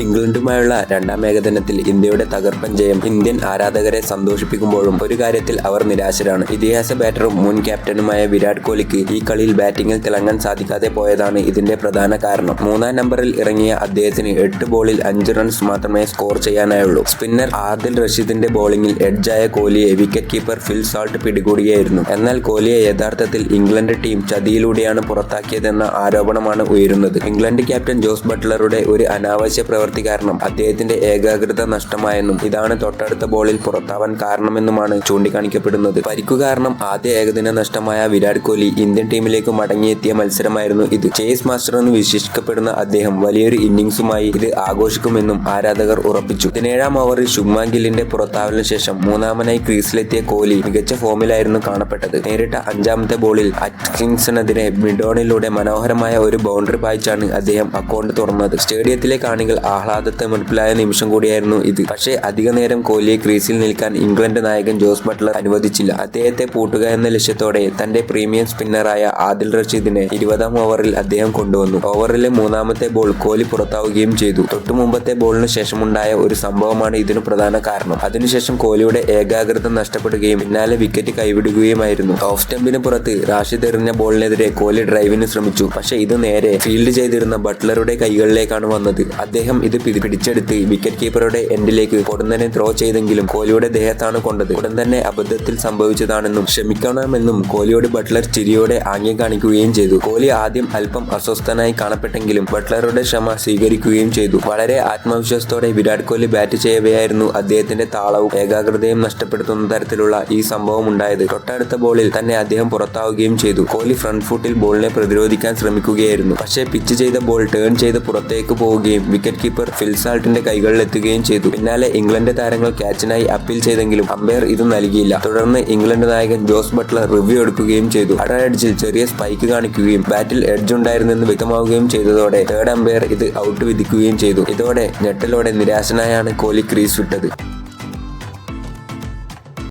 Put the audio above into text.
ഇംഗ്ലണ്ടുമായുള്ള രണ്ടാം ഏകദിനത്തിൽ ഇന്ത്യയുടെ തകർപ്പൻ ജയം ഇന്ത്യൻ ആരാധകരെ സന്തോഷിപ്പിക്കുമ്പോഴും ഒരു കാര്യത്തിൽ അവർ നിരാശരാണ്. ഇതിഹാസ ബാറ്ററും മുൻ ക്യാപ്റ്റനുമായ വിരാട് കോഹ്ലിക്ക് ഈ കളിയിൽ ബാറ്റിംഗിൽ തിളങ്ങാൻ സാധിക്കാതെ പോയതാണ് ഇതിന്റെ പ്രധാന കാരണം. മൂന്നാം നമ്പറിൽ ഇറങ്ങിയ അദ്ദേഹത്തിന് എട്ട് ബോളിൽ അഞ്ച് റൺസ് മാത്രമേ സ്കോർ ചെയ്യാനായുള്ളൂ. സ്പിന്നർ ആദിൽ റഷീദിന്റെ ബോളിംഗിൽ എഡ്ജായ കോഹ്ലിയെ വിക്കറ്റ് കീപ്പർ ഫിൽ സാൾട്ട് പിടികൂടിയായിരുന്നു. എന്നാൽ കോഹ്ലിയെ യഥാർത്ഥത്തിൽ ഇംഗ്ലണ്ട് ടീം ചതിയിലൂടെയാണ് പുറത്താക്കിയതെന്ന ആരോപണമാണ് ഉയരുന്നത്. ഇംഗ്ലണ്ട് ക്യാപ്റ്റൻ ജോസ് ബട്ട്ലറുടെ ഒരു അനാവശ്യ പ്രവൃത്തി കാരണം അദ്ദേഹത്തിന്റെ ഏകാഗ്രത നഷ്ടമായെന്നും ഇതാണ് തൊട്ടടുത്ത ബോളിൽ പുറത്താവാൻ കാരണമെന്നുമാണ് ചൂണ്ടിക്കാണിക്കപ്പെടുന്നത്. പരിക്കു കാരണം ആദ്യ ഏകദിന നഷ്ടമായ വിരാട് കോഹ്ലി ഇന്ത്യൻ ടീമിലേക്ക് മടങ്ങിയെത്തിയ മത്സരമായിരുന്നു ഇത്. ചേസ് മാസ്റ്റർ എന്ന് വിശേഷിക്കപ്പെടുന്ന അദ്ദേഹം വലിയൊരു ഇന്നിംഗ്സുമായി ഇത് ആഘോഷിക്കുമെന്നും ആരാധകർ ഉറപ്പിച്ചു. പതിനേഴാം ഓവറിൽ ശുഭ്മാൻ ഗില്ലിന്റെ പുറത്താവലിന് ശേഷം മൂന്നാമനായി ക്രീസിലെത്തിയ കോഹ്ലി മികച്ച ഫോമിലായിരുന്നു കാണപ്പെട്ടത്. നേരിട്ട അഞ്ചാമത്തെ ബോളിൽ അറ്റ്കിൻസണെതിരെ മിഡോണിലൂടെ മനോഹരമായ ഒരു ബൗണ്ടറി പായിച്ചാണ് അദ്ദേഹം അക്കൗണ്ട് തുറന്നത്. സ്റ്റേഡിയത്തിലെ കാണികൾ ആഹ്ലാദത്തെ മുൻപിലായ നിമിഷം കൂടിയായിരുന്നു ഇത്. പക്ഷേ അധിക നേരം കോഹ്ലിയെ ക്രീസിൽ നിൽക്കാൻ ഇംഗ്ലണ്ട് നായകൻ ജോസ് ബട്ട്ലർ അനുവദിച്ചില്ല. അദ്ദേഹത്തെ പൂട്ടുക എന്ന ലക്ഷ്യത്തോടെ തന്റെ പ്രീമിയം സ്പിന്നറായ ആദിൽ റഷീദിനെ ഇരുപതാം ഓവറിൽ അദ്ദേഹം കൊണ്ടുവന്നു. ഓവറിലെ മൂന്നാമത്തെ ബോൾ കോഹ്ലി പുറത്താവുകയും ചെയ്തു. തൊട്ടു മുമ്പത്തെ ബോളിന് ശേഷമുണ്ടായ ഒരു സംഭവമാണ് ഇതിന് പ്രധാന കാരണം. അതിനുശേഷം കോഹ്ലിയുടെ ഏകാഗ്രത നഷ്ടപ്പെടുകയും പിന്നാലെ വിക്കറ്റ് കൈവിടുകയുമായിരുന്നു. ഓഫ് സ്റ്റംപിന് പുറത്ത് റാഷിദ് എറിഞ്ഞ ബോളിനെതിരെ കോഹ്ലി ഡ്രൈവിന് ശ്രമിച്ചു. പക്ഷേ ഇത് നേരെ ഫീൽഡ് ചെയ്തിരുന്ന ബട്ട്ലറുടെ കൈകളിലേക്കാണ് വന്നത്. അദ്ദേഹം ഇത് പിടി- പിടിച്ചെടുത്ത് വിക്കറ്റ് കീപ്പറുടെ എൻഡിലേക്ക് ഉടൻ തന്നെ ത്രോ ചെയ്തെങ്കിലും കോഹ്ലിയുടെ ദേഹത്താണ് കൊണ്ടത്. ഉടൻ തന്നെ അബദ്ധത്തിൽ സംഭവിച്ചതാണെന്നും ക്ഷമിക്കണമെന്നും കോഹ്ലിയോട് ബട്ട്ലർ ചിരിയോടെ ആംഗ്യം കാണിക്കുകയും ചെയ്തു. കോഹ്ലി ആദ്യം അല്പം അസ്വസ്ഥനായി കാണപ്പെട്ടെങ്കിലും ബട്ട്ലറുടെ ക്ഷമ സ്വീകരിക്കുകയും ചെയ്തു. വളരെ ആത്മവിശ്വാസത്തോടെ വിരാട് കോഹ്ലി ബാറ്റ് ചെയ്യവെയായിരുന്നു അദ്ദേഹത്തിന്റെ താളവും ഏകാഗ്രതയും നഷ്ടപ്പെടുത്തുന്ന തരത്തിലുള്ള ഈ സംഭവം ഉണ്ടായത്. തൊട്ടടുത്ത ബോളിൽ തന്നെ അദ്ദേഹം പുറത്താവുകയും ചെയ്തു. കോഹ്ലി ഫ്രണ്ട് ഫുട്ടിൽ ബോളിനെ പ്രതിരോധിക്കാൻ ശ്രമിക്കുകയായിരുന്നു. പക്ഷേ പിച്ച് ചെയ്ത ബോൾ ടേൺ ചെയ്ത് പുറത്തേക്ക് പോവുകയും വിക്കറ്റ് കീപ്പർ ഫിൽസാൾട്ടിന്റെ കൈകളിൽ എത്തുകയും ചെയ്തു. പിന്നാലെ ഇംഗ്ലണ്ട് താരങ്ങൾ ക്യാച്ചിനായി അപ്പീൽ ചെയ്തെങ്കിലും അമ്പയർ ഇത് നൽകിയില്ല. തുടർന്ന് ഇംഗ്ലണ്ട് നായകൻ ജോസ് ബട്ട്ലർ റിവ്യൂ എടുക്കുകയും ചെയ്തു. അട എഡ്ജിൽ ചെറിയ സ്പൈക്ക് കാണിക്കുകയും ബാറ്റിൽ എഡ്ജ് ഉണ്ടായിരുന്നെന്ന് വ്യക്തമാവുകയും ചെയ്തതോടെ തേർഡ് അമ്പയർ ഇത് ഔട്ട് വിധിക്കുകയും ചെയ്തു. ഇതോടെ ഞെട്ടലോടെ നിരാശനായാണ് കോഹ്ലി ക്രീസ് വിട്ടത്